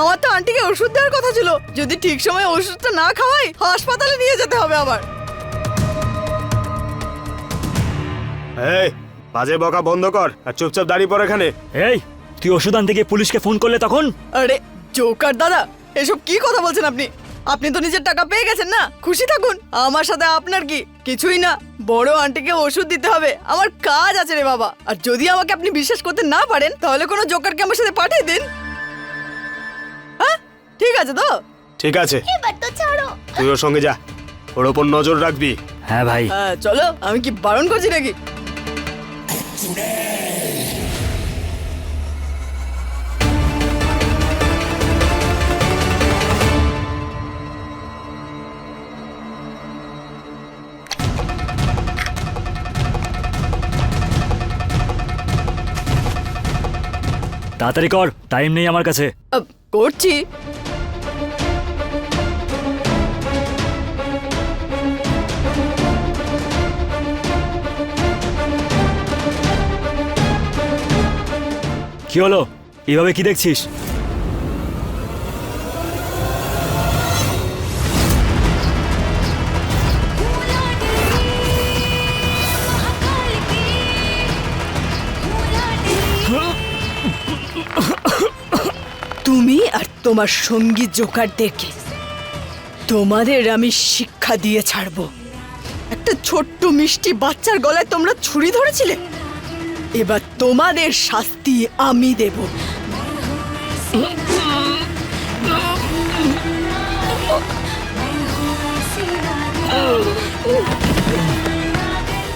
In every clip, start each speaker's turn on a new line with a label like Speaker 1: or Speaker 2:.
Speaker 1: আমার তো আন্টিকে ওষুধ দেওয়ার কথা ছিল। যদি ঠিক সময়ে ওষুধটা না খাওয়াই হাসপাতালে নিয়ে যেতে হবে আবার।
Speaker 2: এই বাজে বকা বন্ধ কর আর চুপচাপ দাঁড়িয়ে পড় এখানে।
Speaker 3: এই তুই ওষুধ আনতে গিয়ে পুলিশকে ফোন করলে তখন?
Speaker 1: আরে জোকার দাদা এসব কি কথা বলছেন আপনি? আপনি তো নিজের টাকা পেয়ে গেছেন না? খুশি থাকুন আমার সাথে আপনার কি? কিছুই না বড় আন্টিকে ওষুধ দিতে হবে আমার কাজ আছে রে বাবা। আর যদি আমাকে আপনি বিশ্বাস করতে না পারেন তাহলে কোনো জোকারকে আমার সাথে পাঠিয়ে দিন। ঠিক আছে তো?
Speaker 2: ঠিক আছে।
Speaker 4: এবার তো ছাড়ো।
Speaker 2: তুই ওর সঙ্গে যা। ওর ওপর নজর রাখবি।
Speaker 3: হ্যাঁ ভাই।
Speaker 1: হ্যাঁ চলো আমি কি বারণ করছি নাকি?
Speaker 3: তাড়াতাড়ি কর টাইম নেই আমার কাছে।
Speaker 1: করছি।
Speaker 3: কি হলো? এভাবে কি দেখছিস?
Speaker 1: তুমি আর তোমার সঙ্গী জোকারদেরকে তোমাদের আমি শিক্ষা দিয়ে ছাড়বো। একটা ছোট্ট মিষ্টি বাচ্চার গলায় তোমরা ছুরি ধরেছিলে? এবার তোমাদের শাস্তি আমি দেব।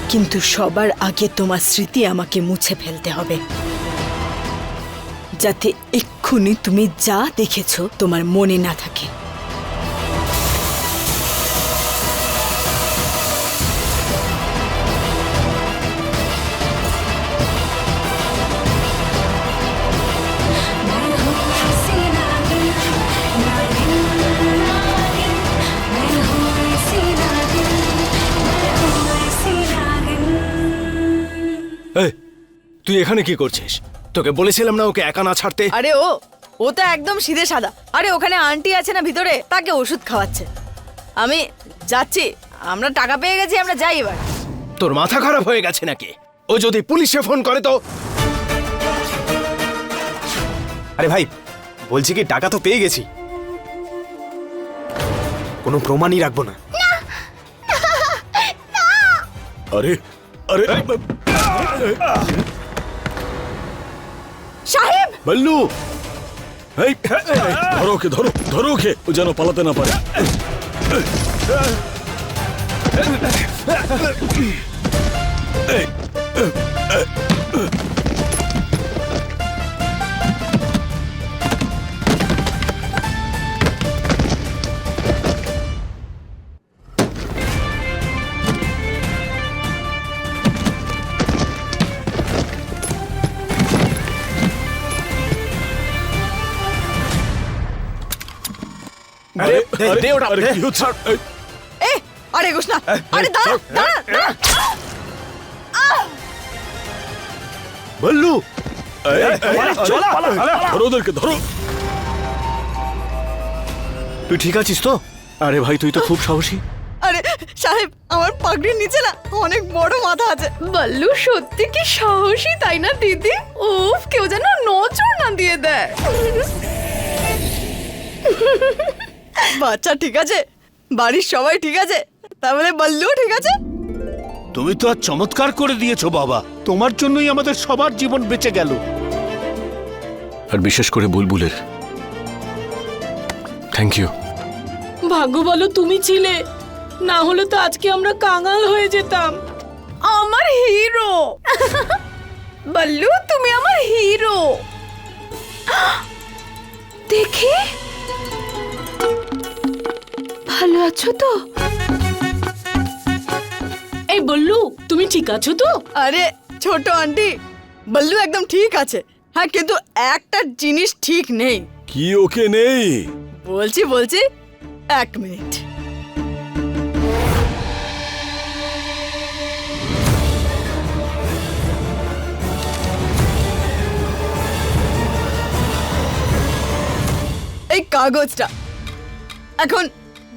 Speaker 1: কিন্তু সবার আগে তোমার স্মৃতি আমাকে মুছে ফেলতে হবে। যাতে এক্ষুনি তুমি যা দেখেছ তোমার মনে না থাকে।
Speaker 5: তুই এখানে কি করছিস? তোকে বলেছিলাম না ওকে একা না ছাড়তে?
Speaker 1: আরে ও ও তো একদম সিধে সাদা। আরে ওখানে আন্টি আছে না ভিতরে তাকে ওষুধ খাওয়াচ্ছে। আমি যাচ্ছি আমরা টাকা পেয়ে গেছি আমরা যাই এবার।
Speaker 5: তোর মাথা খারাপ হয়ে গেছে নাকি? ও যদি পুলিশে ফোন করে তো
Speaker 2: আরে ভাই বলছি কি টাকা তো পেয়ে গেছি। কোনো প্রমাণই রাখব না।
Speaker 5: আরে আরে
Speaker 1: সাহেব!
Speaker 5: বল্লু! এই ধরো ওকে ধরো ধরো ওকে ও যেন পালাতে না পারে।
Speaker 2: আরে, দে, ওটা,
Speaker 5: আরে। কি হচ্ছে?
Speaker 1: এ আরে না আরে দাঁড়া দাঁড়া দাঁড়া
Speaker 5: বল্লু। এই, এই,
Speaker 2: চলা, পালা, পালা।
Speaker 5: ধরো ওদেরকে ধরো। তুই ঠিক আছিস তো? আরে ভাই তুই তো খুব সাহসী।
Speaker 1: আরে সাহেব আমার পাগড়ির নিচে না অনেক বড় মাথা আছে।
Speaker 4: বল্লু সত্যি কি সাহসী তাই না দিদি? উফ কেউ যেন নজর না দিয়ে দেয়।
Speaker 1: বাচ্চা ঠিক আছে বাড়ির সবাই ঠিক আছে তাহলে বললেও ঠিক আছে।
Speaker 6: তুমি তো আর চমৎকার করে দিয়েছ বাবা তোমার জন্যই আমাদের সবার জীবন বেঁচে গেল।
Speaker 5: আর বিশেষ করে বুলবুলের। থ্যাংক ইউ
Speaker 7: ভাগ্য বলো তুমি ছিলে না হলে তো আজকে আমরা কাঙাল হয়ে যেতাম।
Speaker 4: আমার হিরো। বল্লু তুমি আমার হিরো। দেখে। ভালো আছো তো?
Speaker 7: এই বল্লু তুমি ঠিক আছো তো?
Speaker 1: আরে ছোট আন্টি বল্লু একদম ঠিক আছে। হ্যাঁ কিন্তু একটা জিনিস ঠিক নেই।
Speaker 5: কি ওকে নেই?
Speaker 1: বলছি বলছি এক মিনিট। এই কাগজটা। এখন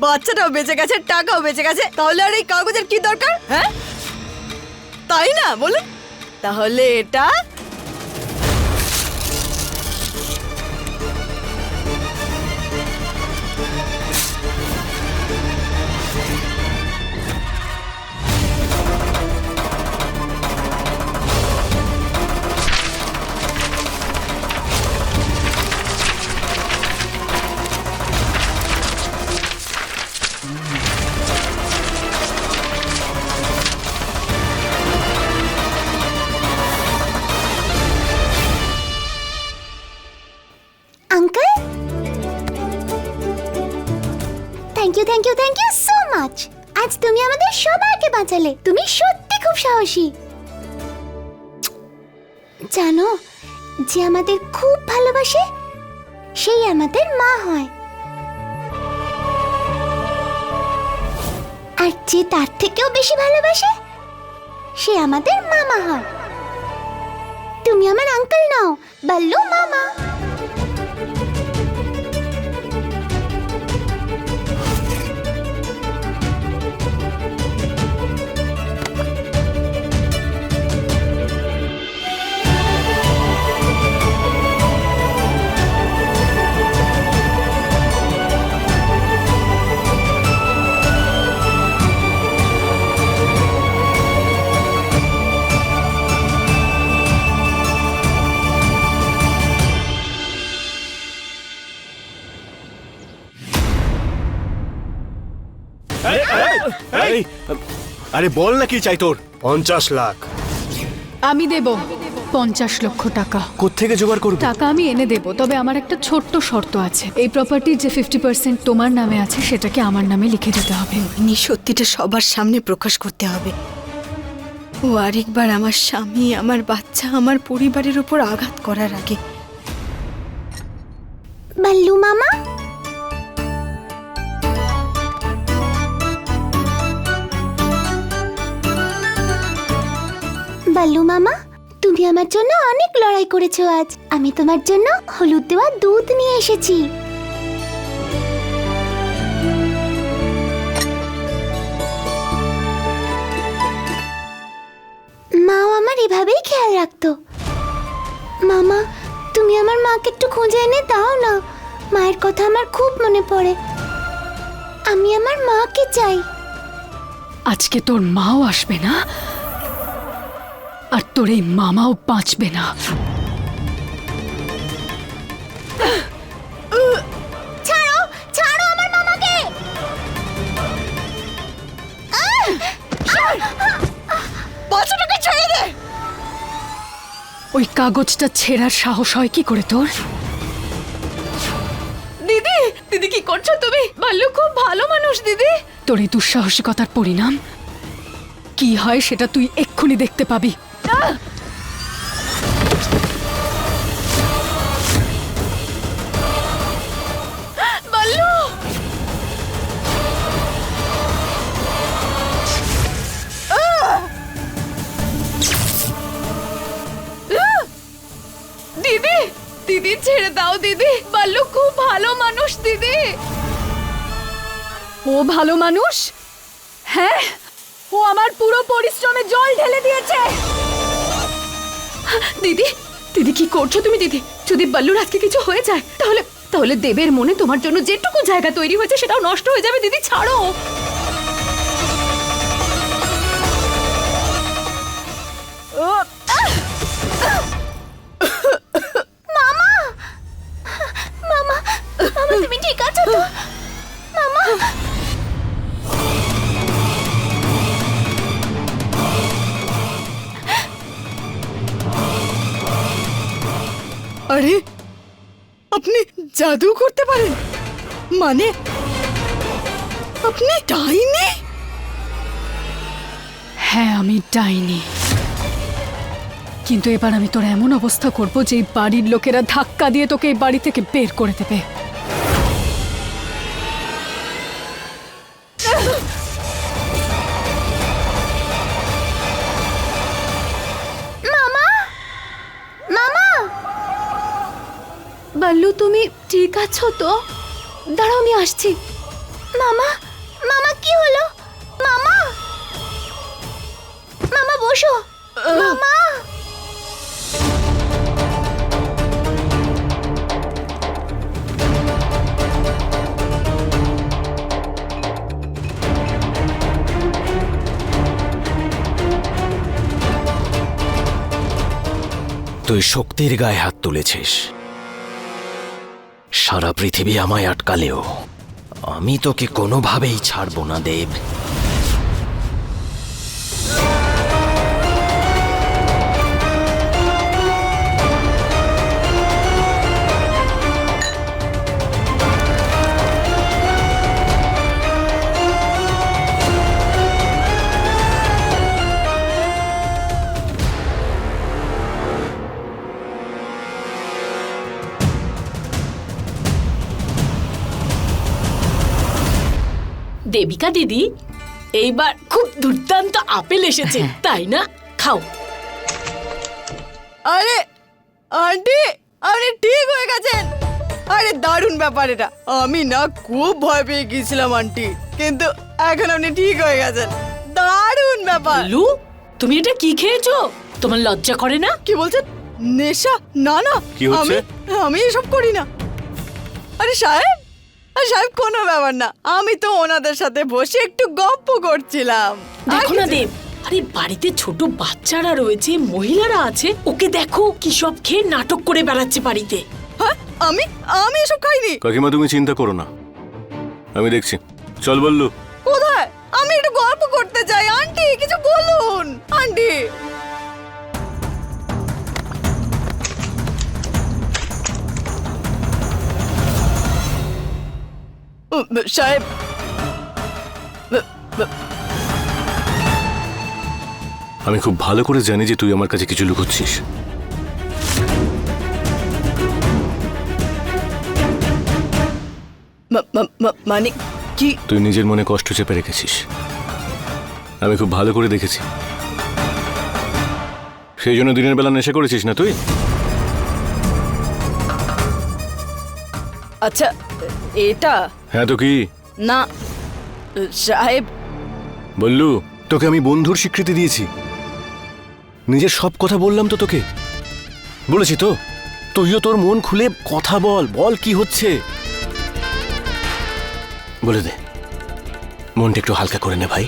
Speaker 1: বাচ্চাটাও বেঁচে গেছে, টাকাও বেঁচে গেছে, তাহলে আর এই কাগজের কি দরকার হ্যাঁ? তাই না, বলুন? তাহলে এটা
Speaker 8: thank you thank you thank you so much আজ তুমি আমাদের সবাইকে বাঁচালে। তুমি সত্যি খুব সাহসী। জানো, যে আমাদের খুব ভালোবাসে, সেই আমাদের মা হয়। আর যে তার থেকেও বেশি ভালোবাসে, সে আমাদের মামা হয়। তুমি আমার আঙ্কেল নাও, বলল মামা।
Speaker 2: আরে বল না কি চাই তোর? পঞ্চাশ লাখ।
Speaker 4: আমি দেব পঞ্চাশ লক্ষ টাকা।
Speaker 2: কোত্থেকে জোগাড় করবি?
Speaker 4: টাকা আমি এনে দেব তবে আমার একটা ছোট্ট শর্ত আছে। এই প্রপার্টির যে ফিফটি পার্সেন্ট তোমার নামে আছে সেটাকে আমার নামে লিখে দিতে হবে।
Speaker 1: ইনি সত্যিটা সবার সামনে প্রকাশ করতে হবে। ও আরেকবার আমার স্বামী আমার বাচ্চা আমার পরিবারের উপর আঘাত করার আগে।
Speaker 8: বল্লু মামা? বল্লু মামা, তুমি আমার জন্য অনেক লড়াই করেছ আজ। আমি তোমার জন্য হলুদ দেওয়া দুধ নিয়ে এসেছি। মাও আমার এভাবেই খেয়াল রাখতো। মামা, তুমি আমার মাকে একটু খুঁজে এনে দাও না। মায়ের কথা আমার খুব মনে পড়ে। আমি আমার মাকে চাই।
Speaker 4: আজকে তোর মাও আসবে না? আর তোর এই মামাও বাঁচবে না।
Speaker 8: ছাড়ো ছাড়ো আমার মামাকে!
Speaker 1: বাচ্চাটাকে ছেড়ে দে!
Speaker 4: ওই কাগজটা ছেঁড়ার সাহস হয় কি করে তোর? দিদি দিদি কি করছ তুমি? বাল্লু খুব ভালো মানুষ দিদি। তোর এই দুঃসাহসিকতার পরিণাম? কি হয় সেটা তুই এক্ষুনি দেখতে পাবি। দিদি দিদি ছেড়ে দাও দিদি বাল্লু খুব ভালো মানুষ দিদি ও ভালো মানুষ হ্যাঁ ও আমার পুরো পরিশ্রমে জল ঢেলে দিয়েছে দিদি দিদি কি করছ তুমি দিদি? যদি বাল্লুর আজকে কিছু হয়ে যায়, তাহলে তাহলে দেবের মনে তোমার জন্য যেটুকু জায়গা তৈরি হয়েছে সেটাও নষ্ট হয়ে যাবে দিদি, ছাড়ো।
Speaker 8: মামা মামা তুমি ঠিক আছো তো? মামা
Speaker 1: আরে, আপনি জাদু করতে পারেন। মানে আপনি ডাইনি?
Speaker 4: হ্যাঁ আমি ডাইনি। কিন্তু এবার আমি তোর এমন অবস্থা করব যে বাড়ির লোকেরা ধাক্কা দিয়ে তোকে এই বাড়ি থেকে বের করে দেবে। বাল্লু, তুমি ঠিক
Speaker 8: আছো তো? দাঁড়াও, আমি আসছি। মামা মামা, কি হলো? মামা! মামা, বসো। মামা!
Speaker 9: তুই শক্তির গায়ে হাত তুলেছিস। সারা পৃথিবী আমায় আটকালেও আমি তোকে কোনোভাবেই ছাড়বো না দেব।
Speaker 7: দেবিকা দিদি? এইবার খুব দুর্দান্ত আপেল এসেছে তাই না? খাও।
Speaker 1: আরে আন্টি আপনি ঠিক হয়ে গেছেন। আরে দারুণ ব্যাপার এটা। আমি না খুব ভয় পেয়ে গিয়েছিলাম আন্টি। কিন্তু এখন আপনি ঠিক হয়ে গেছেন। দারুণ ব্যাপার।
Speaker 7: লু তুমি এটা কি খেয়েছো? তোমার লজ্জা করে না?
Speaker 1: কি বলছেন? নেশা? না না।
Speaker 5: কি হচ্ছে?
Speaker 1: আমি আমি এসব করি না। আরে সাহেব সাহেব কোনো ব্যাপার না। আমি তো ওনাদের সাথে বসে একটু গপ্প করছিলাম।
Speaker 7: দেখো না দেব আরে বাড়িতে ছোট বাচ্চারা রয়েছে মহিলারা আছে ওকে দেখো কি সব খেয়ে নাটক করে বেড়াচ্ছে বাড়িতে।
Speaker 1: হ্যাঁ আমি আমি এসব খাইনি।
Speaker 5: কাকিমা তুমি চিন্তা করো না। আমি দেখছি। চল বললু।
Speaker 1: কোথায়? আমি একটু গল্প করতে চাই আন্টি কিছু বলুন। আন্টি। সাহেব
Speaker 5: আমি খুব ভালো করে জানি যে তুই আমার কাছে কিছু লুকোচ্ছিস।
Speaker 1: মানে কি?
Speaker 5: তুই নিজের মনে কষ্ট চেপে রেখেছিস। আমি খুব ভালো করে দেখেছি। সেই জন্য দিনের বেলা নেশা করেছিস না তুই?
Speaker 1: আচ্ছা এটা?
Speaker 5: হ্যাঁ তো কি?
Speaker 1: না। সাহেব।
Speaker 5: বললু। তোকে আমি বন্ধুর স্বীকৃতি দিয়েছি। নিজের সব কথা বললাম তো তোকে। বলেছি তো তুইও তোর মন খুলে কথা বল বল কি হচ্ছে। বলে দে মনটা একটু হালকা করে নে ভাই।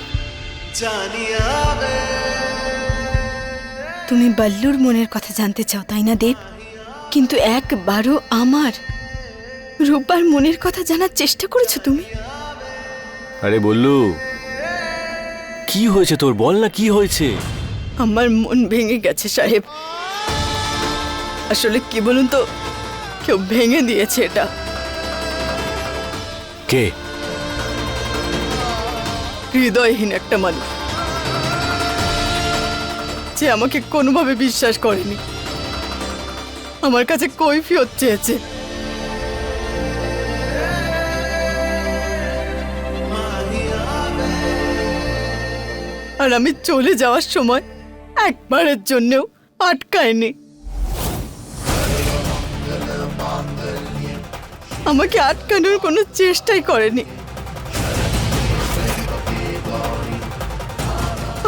Speaker 10: তুমি বল্লুর মনের কথা জানতে চাও তাই না দেব? কিন্তু একবারও আমার রূপার মনের কথা জানার চেষ্টা করেছ তুমি?
Speaker 5: আরে বললু কি হয়েছে তোর? বল না কি হয়েছে?
Speaker 1: আমার মন ভেঙে গেছে সাহেব। আসলে কি বলুন তো কেউ ভেঙে দিয়েছে এটা।
Speaker 5: কে?
Speaker 1: হৃদয়হীন একটা মানুষ। যে আমাকে কোনোভাবে বিশ্বাস করেনি। আমার কাছে কৈফিয়ত চেয়েছে। আর আমি চলে যাওয়ার সময় একবারের জন্যও আটকায়নি। আমাকে আটকানোর কোনো চেষ্টাই করেনি।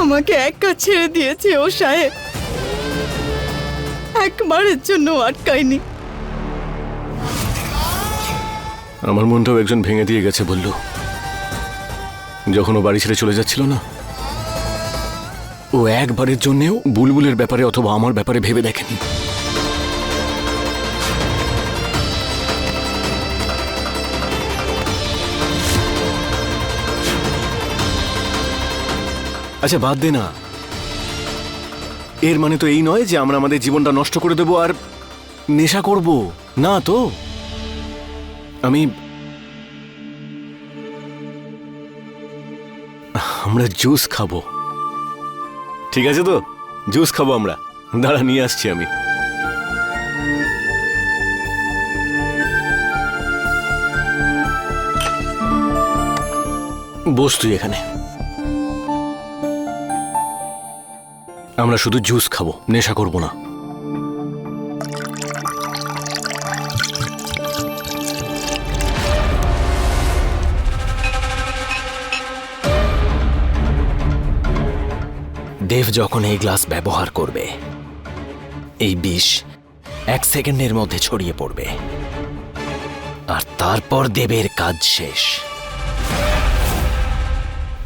Speaker 1: আমাকে একা ছেড়ে দিয়েছে ও সাহেব। একবারের জন্য আটকায়নি।
Speaker 5: আমার মনটাও একজন ভেঙে দিয়ে গেছে বললু। যখন ও বাড়ি ছেড়ে চলে যাচ্ছিল না ও একবারের জন্যেও বুলবুলের ব্যাপারে অথবা আমার ব্যাপারে ভেবে দেখেনি। আচ্ছা বাদ দে না। এর মানে তো এই নয় যে আমরা আমাদের জীবনটা নষ্ট করে দেব আর নেশা করব। না তো। আমি আমরা জুস খাব। ঠিক আছে তো? জুস খাব আমরা। দাঁড়া, নিয়ে আসছি আমি। বস তুই এখানে। আমরা শুধু জুস খাব, নেশা করব না।
Speaker 9: দেব যখন এই গ্লাস ব্যবহার করবে, এই বিষ এক সেকেন্ডের মধ্যে ছড়িয়ে পড়বে। আর তারপর দেবের কাজ শেষ।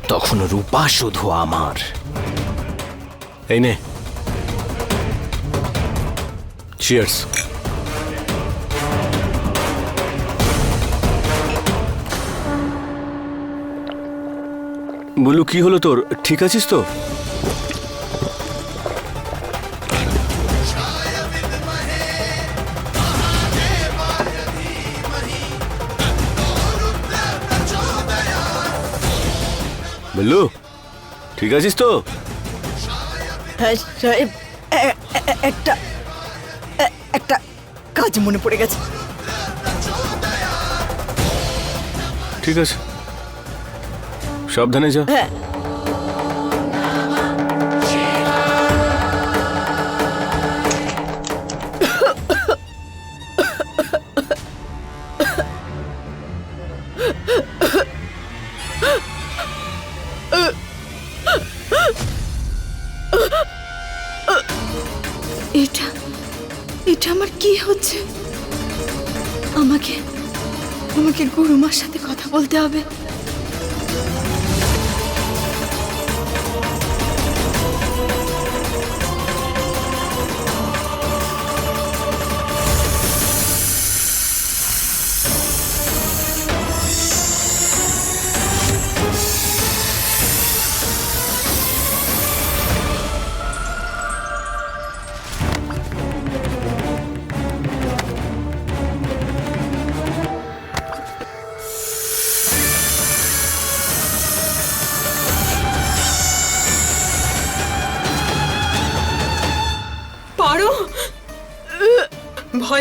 Speaker 9: তখন রূপা শুধু আমার।
Speaker 5: এই নে। বলু, কি হলো তোর? ঠিক আছিস তো? বললু ঠিক আছিস তো?
Speaker 11: হ্যাঁ সাহেব একটা একটা কাজ মনে পড়ে গেছে।
Speaker 5: ঠিক আছে। সাবধানে যা।
Speaker 11: হ্যাঁ।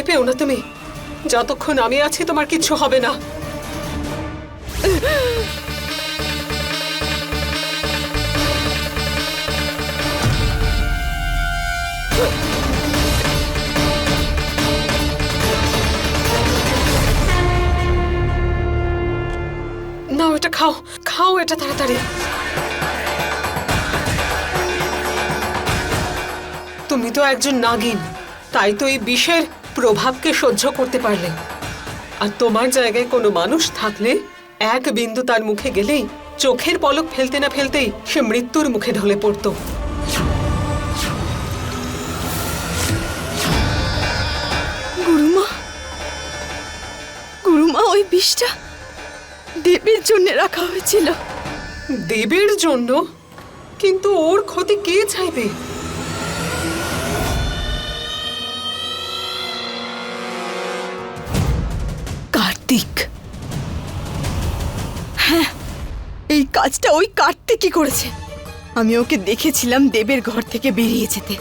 Speaker 12: পেও না তুমি। যতক্ষণ আমি আছি, তোমার কিছু হবে না। নাও এটা খাও খাও এটা তাড়াতাড়ি। তুমি তো একজন নাগিন, তাই তো এই বিষের প্রভাবকে সহ্য করতে পারলে। আর তোমার জায়গায় কোনো মানুষ থাকলে এক বিন্দু তার মুখে গেলেই চোখের পলক ফেলতে না ফেলতেই সে মৃত্যুর মুখে ঢলে পড়তো।
Speaker 1: গুরুমা গুরুমা ওই বিষটা দেবের জন্য রাখা হয়েছিল।
Speaker 12: দেবের জন্য? কিন্তু ওর ক্ষতি কে চাইবে?
Speaker 1: কার্তিক হ্যাঁ এই কাজটা ওই কার্তিকই করেছে। আমি ওকে দেখেছিলাম দেবের ঘর থেকে বেরিয়ে যেতে।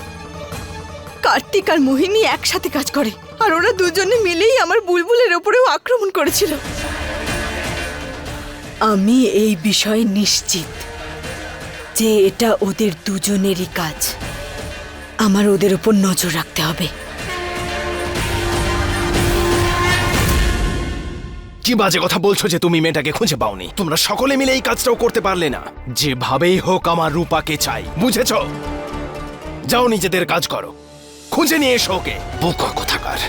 Speaker 1: কার্তিক আর মোহিনী একসাথে কাজ করে, আর ওরা দুজনে মিলেই আমার বুলবুলের ওপরেও আক্রমণ করেছিল। আমি এই বিষয়ে নিশ্চিত যে এটা ওদের দুজনেরই কাজ। আমার ওদের উপর নজর রাখতে হবে।
Speaker 9: কি বাজে কথা বলছো যে তুমি মেয়েটাকে খুঁজে পাওনি? তোমরা সকলে মিলে এই কাজটাও করতে পারলে না। যেভাবেই হোক আমার রূপাকে চাই, বুঝেছ? যাও নিজেদের কাজ করো। খুঁজে নিয়ে এসো ওকে। বোকা কোথাকার।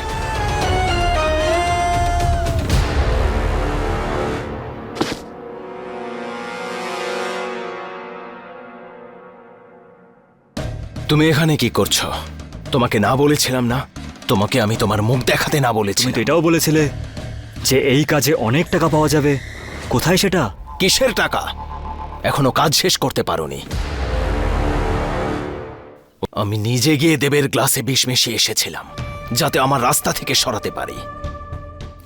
Speaker 9: তুমি এখানে কি করছ? তোমাকে না বলেছিলাম না? তোমাকে আমি তোমার মুখ দেখাতে না বলেছি
Speaker 3: তো এটাও বলেছিলে। যে এই কাজে অনেক টাকা পাওয়া যাবে। কোথায় সেটা?
Speaker 9: কিসের টাকা? এখনও কাজ শেষ করতে পারোনি। আমি নিজে গিয়ে দেবের গ্লাসে বিষ মিশিয়ে এসেছিলাম যাতে আমার রাস্তা থেকে সরাতে পারি।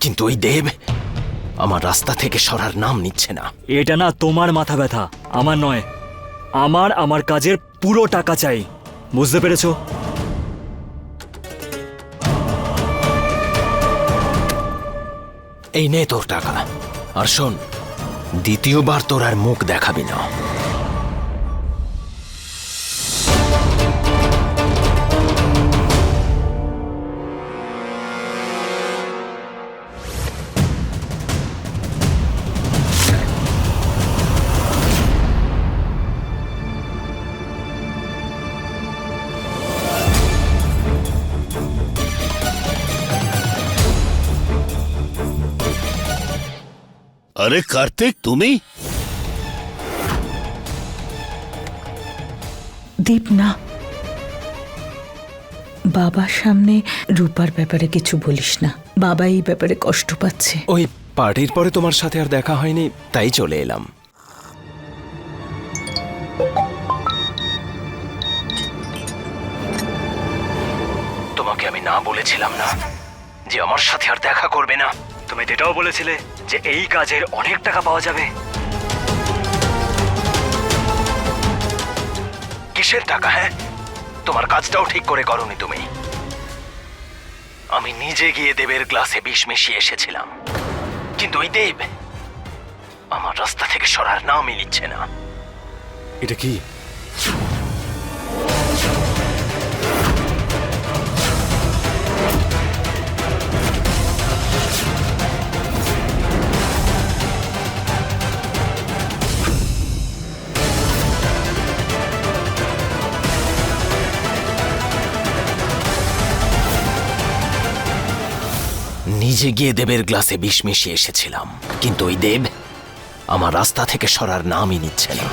Speaker 9: কিন্তু ওই দেব আমার রাস্তা থেকে সরার নাম নিচ্ছে না।
Speaker 3: এটা না তোমার মাথা ব্যথা আমার নয়। আমার আমার কাজের পুরো টাকা চাই। বুঝতে পেরেছ?
Speaker 9: এই নে তোর টাকা। আর শোন দ্বিতীয়বার তোর আর মুখ দেখাবি না।
Speaker 6: আরে কার্তিক তুমি?
Speaker 13: দীপ না বাবার সামনে রূপার ব্যাপারে কিছু বলিস না। বাবা এই ব্যাপারে কষ্ট পাচ্ছে।
Speaker 9: ওই পার্টির পরে তোমার সাথে আর দেখা হয়নি তাই চলে এলাম। তোমাকে আমি না বলেছিলাম না যে আমার সাথে আর দেখা করবে না।
Speaker 3: তুমি তো এটাও বলেছিলে যে এই কাজের অনেক টাকা পাওয়া যাবে।
Speaker 9: কিসের টাকা হ্যাঁ? তোমার কাজটাও ঠিক করে করনি তুমি। আমি নিজে গিয়ে দেবের গ্লাসে বিষ মিশিয়ে এসেছিলাম। কিন্তু ওই দেব আমার রাস্তা থেকে সরার নামই নিচ্ছে না।
Speaker 5: এটা কি?
Speaker 9: নিজে গিয়ে দেবের গ্লাসে বিষ মিশিয়ে এসেছিলাম। কিন্তু ওই দেব আমার রাস্তা থেকে সরার নামই নিচ্ছে না।